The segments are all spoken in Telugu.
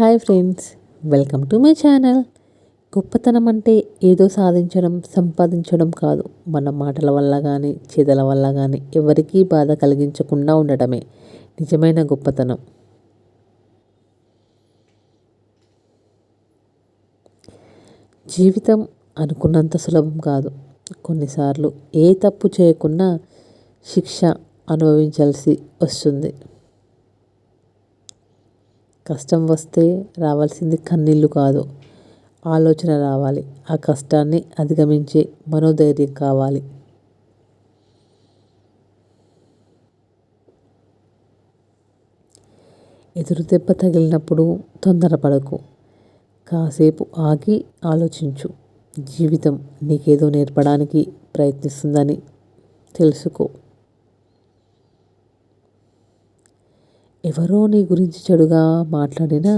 Hi friends welcome to my channel. గొప్పతనం అంటే ఏదో సాధించడం సంపాదించడం కాదు. మన మాటల వల్ల కానీ చేతల వల్ల కానీ ఎవరికీ బాధ కలిగించకుండా ఉండటమే నిజమైన గొప్పతనం. జీవితం అనుకున్నంత సులభం కాదు. కొన్నిసార్లు ఏ తప్పు చేయకుండా శిక్ష అనుభవించాల్సి వస్తుంది. కష్టం వస్తే రావాల్సింది కన్నీళ్ళు కాదు. ఆలోచన రావాలి. ఆ కష్టాన్ని అధిగమించే మనోధైర్యం కావాలి. ఎదురు దెబ్బ తగిలినప్పుడు తొందరపడకు కాసేపు ఆగి ఆలోచించు. జీవితం నీకేదో నేర్పడానికి ప్రయత్నిస్తుందని తెలుసుకో. ఎవరో నీ గురించి చెడుగా మాట్లాడిన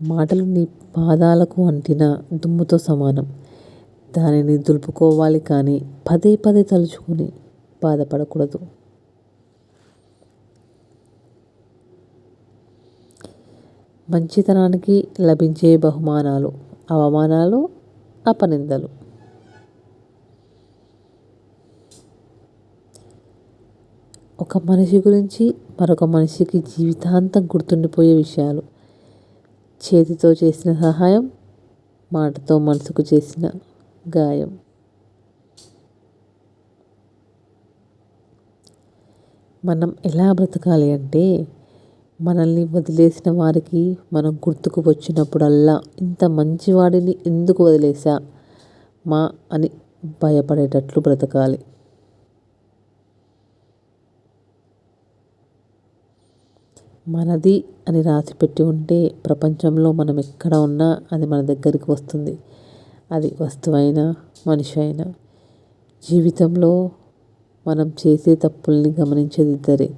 మాటలు నీ పాదాలకు అంటిన దుమ్ముతో సమానం. దానిని దులుపుకోవాలి కానీ పదే పదే తలుచుకుని బాధపడకూడదు. మంచితనానికి లభించే బహుమానాలు అవమానాలు అపనిందలు. ఒక మనిషి గురించి మరొక మనిషికి జీవితాంతం గుర్తుండిపోయే విషయాలు. చేతితో చేసిన సహాయం మాటతో మనసుకు చేసిన గాయం. మనం ఎలా బ్రతకాలి అంటే మనల్ని వదిలేసిన వారికి మనం గుర్తుకు వచ్చినప్పుడల్లా ఇంత మంచివాడిని ఎందుకు వదిలేసా మా అని భయపడేటట్లు బ్రతకాలి. మనది అని రాసిపెట్టి ఉంటే ప్రపంచంలో మనం ఎక్కడ ఉన్నా అది మన దగ్గరికి వస్తుంది. అది వస్తువైనా మనిషి అయినా జీవితంలో మనం చేసే తప్పుల్ని గమనించేది ఇద్దరే.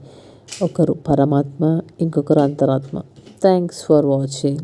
ఒకరు పరమాత్మ ఇంకొకరు అంతరాత్మ. Thanks for watching